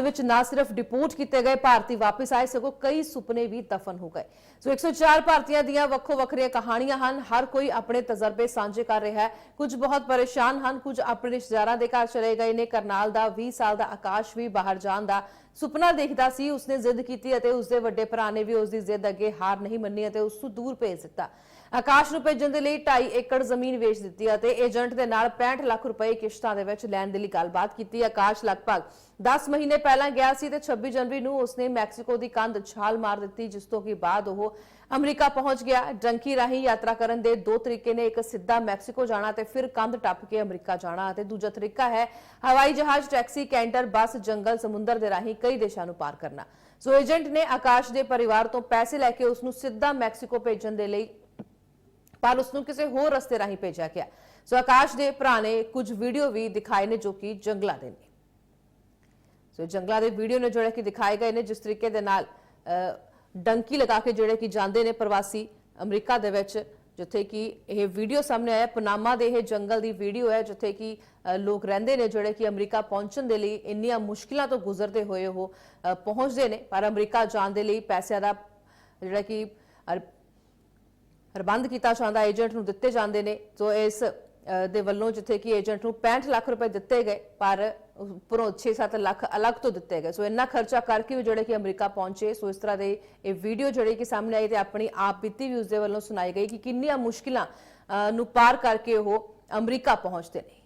ਦੇ ਵਿੱਚ ਨਾ ਸਿਰਫ ਡਿਪੋਰਟ ਕੀਤੇ ਗਏ ਭਾਰਤੀ ਵਾਪਸ ਆਏ, ਸਗੋਂ ਕਈ ਸੁਪਨੇ ਵੀ ਦਫਨ ਹੋ ਗਏ। ਸੋ 104 ਭਾਰਤੀਆਂ ਦੀਆਂ ਵੱਖੋ ਵੱਖਰੀਆਂ ਕਹਾਣੀਆਂ ਹਨ। ਹਰ ਕੋਈ ਆਪਣੇ ਤਜਰਬੇ ਸਾਂਝੇ ਕਰ ਰਿਹਾ ਹੈ। ਕੁਝ ਬਹੁਤ ਪਰੇਸ਼ਾਨ ਹਨ, ਕੁਝ ਆਪਣੇ ਰਿਸ਼ਤੇਦਾਰਾਂ ਦੇ ਘਰ ਚਲੇ ਗਏ ਨੇ। ਕਰਨਾਲ ਦਾ 20 ਸਾਲ ਦਾ ਆਕਾਸ਼ ਵੀ ਬਾਹਰ ਜਾਣ ਦਾ ਸੁਪਨਾ ਦੇਖਦਾ ਸੀ, ਉਸਨੇ ਜ਼ਿੱਦ ਕੀਤੀ ਅਤੇ ਉਸਦੇ ਵੱਡੇ ਭਰਾ ਨੇ ਵੀ ਉਸਦੀ ਜ਼ਿੱਦ ਅੱਗੇ ਹਾਰ ਨਹੀਂ ਮੰਨੀ ਅਤੇ ਉਸ ਨੂੰ ਦੂਰ ਭੇਜ ਦਿੱਤਾ। ਆਕਾਸ਼ ਨੂੰ ਭੇਜਣ ਦੇ ਲਈ 2.5 ਏਕੜ ਜ਼ਮੀਨ ਵੇਚ ਦਿੱਤੀ ਅਤੇ ਏਜੰਟ ਦੇ ਨਾਲ 65 ਲੱਖ ਰੁਪਏ ਕਿਸ਼ਤਾਂ ਦੇ ਵਿੱਚ ਲੈਣ ਦੇ ਲਈ ਗੱਲਬਾਤ ਕੀਤੀ। ਆਕਾਸ਼ ਲਗਭਗ 10 ਮਹੀਨੇ ਪਹਿਲਾਂ ਗਿਆ ਸੀ ਤੇ 26 ਜਨਵਰੀ ਨੂੰ ਉਸਨੇ ਮੈਕਸੀਕੋ ਦੀ ਕੰਧ ਛਾਲ ਮਾਰ ਦਿੱਤੀ, ਜਿਸ ਤੋਂ ਕਿ ਬਾਅਦ ਉਹ ਅਮਰੀਕਾ ਪਹੁੰਚ ਗਿਆ। ਡੰਕੀ ਰਾਹੀਂ ਯਾਤਰਾ ਕਰਨ ਦੇ ਦੋ ਤਰੀਕੇ ਨੇ ਇੱਕ ਸਿੱਧਾ ਮੈਕਸੀਕੋ ਜਾਣਾ ਤੇ ਫਿਰ ਕੰਧ ਟੱਪ ਕੇ ਅਮਰੀਕਾ ਜਾਣਾ ਅਤੇ ਦੂਜਾ ਤਰੀਕਾ ਹੈ, ਹਵਾਈ ਜਹਾਜ਼, ਟੈਕਸੀ, ਕੈਂਟਰ, ਬੱਸ, ਜੰਗਲ, ਸਮੁੰਦਰ ਦੇ ਰਾਹੀਂ ਕਈ ਦੇਸ਼ਾਂ ਨੂੰ ਪਾਰ ਕਰਨਾ। ਸੋ ਏਜੰਟ ਨੇ ਆਕਾਸ਼ ਦੇ ਪਰਿਵਾਰ ਤੋਂ ਪੈਸੇ ਲੈ ਕੇ ਉਸ ਨੂੰ ਸਿੱਧਾ ਮੈਕਸੀਕੋ ਭੇਜਣ ਦੇ ਲਈ ਪਰ ਉਸ ਨੂੰ ਕਿਸੇ ਹੋਰ ਰਸਤੇ ਰਾਹੀਂ ਭੇਜਿਆ ਗਿਆ। ਸੋ ਆਕਾਸ਼ ਦੇ ਭਰਾ ਨੇ ਕੁਝ ਵੀਡੀਓ ਵੀ ਦਿਖਾਏ ਨੇ ਜੋ ਕਿ ਜੰਗਲਾਂ ਦੇ ਨੇ। ਸੋ ਜੰਗਲਾਂ ਦੇ ਵੀਡੀਓ ਨੇ ਜਿਹੜੇ ਕਿ ਦਿਖਾਏ ਗਏ ਨੇ ਜਿਸ ਤਰੀਕੇ ਦੇ ਨਾਲ ਅ, ਡੰਕੀ ਲਗਾ ਕੇ ਜਿਹੜੇ ਕਿ ਜਾਂਦੇ ਨੇ ਪ੍ਰਵਾਸੀ ਅਮਰੀਕਾ ਦੇ ਵਿੱਚ ਜਿੱਥੇ ਕਿ ਇਹ ਵੀਡੀਓ ਸਾਹਮਣੇ ਆਇਆ ਪਨਾਮਾ ਦੇ ਇਹ ਜੰਗਲ ਦੀ ਵੀਡੀਓ ਹੈ ਜਿੱਥੇ ਕਿ ਲੋਕ ਰਹਿੰਦੇ ਨੇ ਜਿਹੜੇ ਕਿ ਅਮਰੀਕਾ ਪਹੁੰਚਣ ਦੇ ਲਈ ਇੰਨੀਆਂ ਮੁਸ਼ਕਿਲਾਂ ਤੋਂ ਗੁਜ਼ਰਦੇ ਹੋਏ ਉਹ ਪਹੁੰਚਦੇ ਨੇ। ਪਰ ਅਮਰੀਕਾ ਜਾਣ ਦੇ ਲਈ ਪੈਸਿਆਂ ਦਾ ਜਿਹੜਾ ਕਿ ਅ, ਪ੍ਰਬੰਧ ਕੀਤਾ ਜਾਂਦਾ ਏਜੰਟ ਨੂੰ ਦਿੱਤੇ ਜਾਂਦੇ ਨੇ। ਸੋ ਇਸ ਦੇ ਵੱਲੋਂ ਜਿੱਥੇ ਕਿ ਏਜੰਟ ਨੂੰ 65 ਲੱਖ ਰੁਪਏ ਦਿੱਤੇ ਗਏ, ਪਰ ਉੱਪਰੋਂ 6-7 ਲੱਖ ਅਲੱਗ ਤੋਂ ਦਿੱਤੇ ਗਏ। ਸੋ ਇੰਨਾ ਖਰਚਾ ਕਰਕੇ ਵੀ ਜਿਹੜੇ ਕਿ ਅਮਰੀਕਾ ਪਹੁੰਚੇ, ਸੋ ਇਸ ਤਰ੍ਹਾਂ ਦੇ ਇਹ ਵੀਡੀਓ ਜਿਹੜੀ ਕਿ ਸਾਹਮਣੇ ਆਈ ਤੇ ਆਪਣੀ ਆਪ ਬੀਤੀ ਵੀ ਉਸ ਦੇ ਵੱਲੋਂ ਸੁਣਾਈ ਗਈ ਕਿ ਕਿੰਨੀਆਂ ਮੁਸ਼ਕਿਲਾਂ ਨੂੰ ਪਾਰ ਕਰਕੇ ਉਹ ਅਮਰੀਕਾ ਪਹੁੰਚਦੇ ਨੇ।